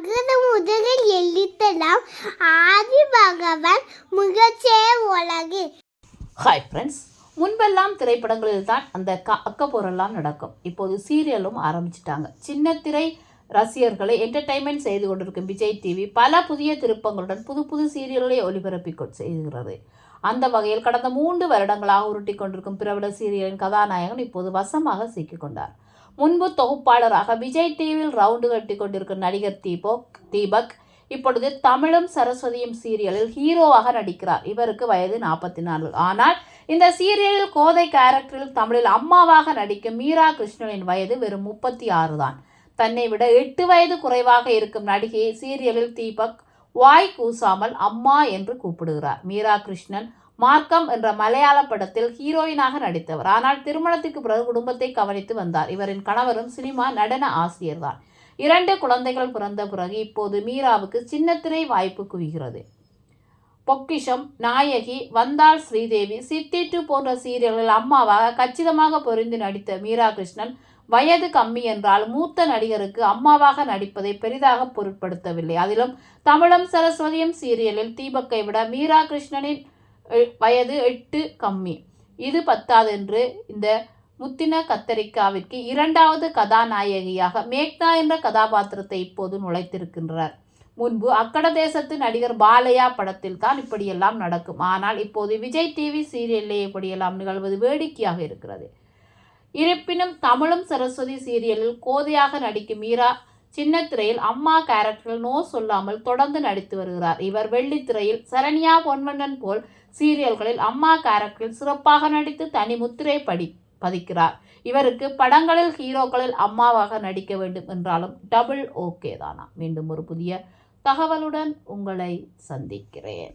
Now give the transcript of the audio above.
அகர முதலில் எழுத்தலாம் ஆதி பகவான் முகச்சே உலகு. ஹாய் ஃப்ரெண்ட்ஸ் முன்பெல்லாம் திரைப்படங்களில் தான் அந்த க அக்கப்போரெல்லாம் நடக்கும். இப்போது சீரியலும் ஆரம்பிச்சிட்டாங்க. சின்ன திரை ரசிகர்களை என்டர்டைன்மெண்ட் செய்து கொண்டிருக்கும் விஜய் டிவி பல புதிய திருப்பங்களுடன் புது புது சீரியல்களை ஒளிபரப்பி செய்கிறது. அந்த வகையில் கடந்த மூன்று வருடங்களாக உருட்டி கொண்டிருக்கும் பிரபல சீரியலின் கதாநாயகன் இப்போது வசமாக சிக்கிக்கொண்டார் முன்பு தொகுப்பாளராக விஜய் டிவியில் ரவுண்டு கட்டி கொண்டிருக்கும் நடிகர் தீபக் தீபக் இப்பொழுது தமிழும் சரஸ்வதியும் சீரியலில் ஹீரோவாக நடிக்கிறார். இவருக்கு வயது நாற்பத்தி நாலு ஆனால் இந்த சீரியலில் கோதை கேரக்டரில் தமிழில் அம்மாவாக நடிக்கும் மீரா கிருஷ்ணனின் வயது வெறும் முப்பத்தி ஆறு தான். தன்னை விட எட்டு வயது குறைவாக இருக்கும் நடிகையை சீரியலில் தீபக் வாய் கூசாமல் அம்மா என்று கூப்பிடுகிறார். மீரா கிருஷ்ணன் மார்க்கம் என்ற மலையாள படத்தில் ஹீரோயினாக நடித்தவர். ஆனால் திருமணத்துக்கு பிறகு குடும்பத்தை கவனித்து வந்தார். இவரின் கணவரும் சினிமா நடன ஆசிரியர்தான் இரண்டு குழந்தைகள் பிறந்த பிறகு இப்போது மீராவுக்கு சின்னத்திரை வாய்ப்பு குவிகிறது. பொக்கிஷம் நாயகி வந்தாள் ஸ்ரீதேவி சித்திட்டு போன்ற சீரியல்களில் அம்மாவாக கச்சிதமாக பொறிந்து நடித்த மீரா கிருஷ்ணன் வயது கம்மி என்றால் மூத்த நடிகருக்கு அம்மாவாக நடிப்பதை பெரிதாக பொருட்படுத்தவில்லை. அதிலும் தமிழும் சரஸ்வதியும் சீரியலில் தீபக்கை விட மீரா கிருஷ்ணனின் வயது எட்டு கம்மி. இது பத்தாதென்று இந்த முத்தின கத்தரிக்காவிற்கு இரண்டாவது கதாநாயகியாக மேக்னா என்ற கதாபாத்திரத்தை இப்போது நுழைத்திருக்கின்றார். முன்பு அக்கட தேசத்து நடிகர் பாலையா படத்தில் தான் இப்படியெல்லாம் நடக்கும். ஆனால் இப்போது விஜய் டிவி சீரியலில் இப்படியெல்லாம் நிகழ்வது வேடிக்கையாக இருக்கிறது. இருப்பினும் தமிழும் சரஸ்வதி சீரியலில் கோதையாக நடிக்கும் மீரா சின்ன திரையில் அம்மா கேரக்டரில் நோ சொல்லாமல் தொடர்ந்து நடித்து வருகிறார். இவர் வெள்ளித்திரையில் சரண்யா பொன்வண்ணன் போல் சீரியல்களில் அம்மா கேரக்டரில் சிறப்பாக நடித்து தனி முத்திரை படி பதிக்கிறார். இவருக்கு படங்களில் ஹீரோக்களில் அம்மாவாக நடிக்க வேண்டும் என்றாலும் டபுள் ஓகே தானா? மீண்டும் ஒரு புதிய தகவலுடன் உங்களை சந்திக்கிறேன்.